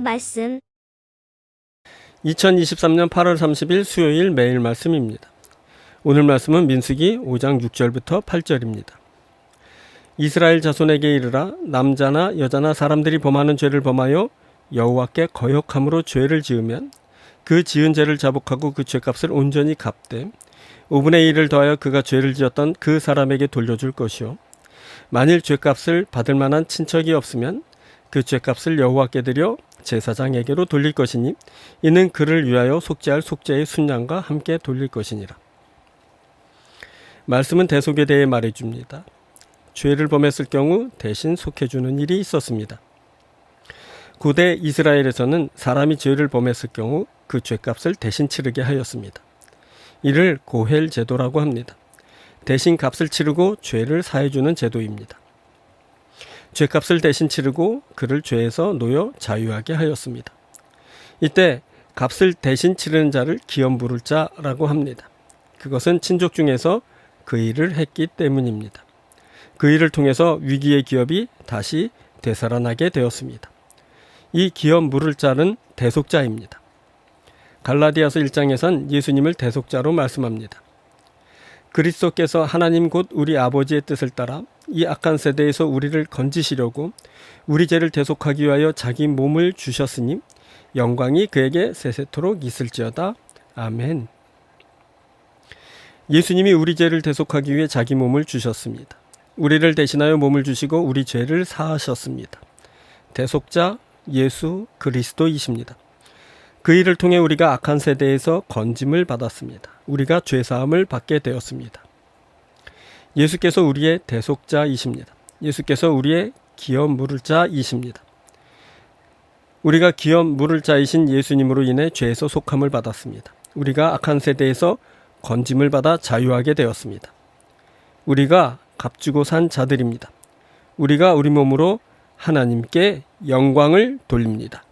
말씀 2023년 8월 30일 수요일 매일 말씀입니다. 오늘 말씀은 민수기 5장 6절부터 8절입니다. 이스라엘 자손에게 이르라 남자나 여자나 사람들이 범하는 죄를 범하여 여호와께 거역함으로 죄를 지으면 그 지은 죄를 자복하고 그 죄값을 온전히 갚되 5분의 1을 더하여 그가 죄를 지었던 그 사람에게 돌려줄 것이요 만일 죄값을 받을 만한 친척이 없으면 그 죄값을 여호와께 드려 제사장에게로 돌릴 것이니 이는 그를 위하여 속죄할 속죄의 순양과 함께 돌릴 것이니라. 말씀은 대속에 대해 말해 줍니다. 죄를 범했을 경우 대신 속해 주는 일이 있었습니다. 고대 이스라엘에서는 사람이 죄를 범했을 경우 그 죄값을 대신 치르게 하였습니다. 이를 고헬 제도라고 합니다. 대신 값을 치르고 죄를 사해 주는 제도입니다. 죄값을 대신 치르고 그를 죄에서 놓여 자유하게 하였습니다. 이때 값을 대신 치르는 자를 기업 부를 자라고 합니다. 그것은 친족 중에서 그 일을 했기 때문입니다. 그 일을 통해서 위기의 기업이 다시 되살아나게 되었습니다. 이 기업 물을 자는 대속자입니다. 갈라디아서 1장에선 예수님을 대속자로 말씀합니다. 그리스도께서 하나님 곧 우리 아버지의 뜻을 따라 이 악한 세대에서 우리를 건지시려고 우리 죄를 대속하기 위하여 자기 몸을 주셨으니 영광이 그에게 세세토록 있을지어다. 아멘. 예수님이 우리 죄를 대속하기 위해 자기 몸을 주셨습니다. 우리를 대신하여 몸을 주시고 우리 죄를 사하셨습니다. 대속자 예수 그리스도이십니다. 그 일을 통해 우리가 악한 세대에서 건짐을 받았습니다. 우리가 죄 사함을 받게 되었습니다. 예수께서 우리의 대속자이십니다. 예수께서 우리의 기업 물을 자이십니다. 우리가 기업 물을 자이신 예수님으로 인해 죄에서 속함을 받았습니다. 우리가 악한 세대에서 건짐을 받아 자유하게 되었습니다. 우리가 값주고 산 자들입니다. 우리가 우리 몸으로 하나님께 영광을 돌립니다.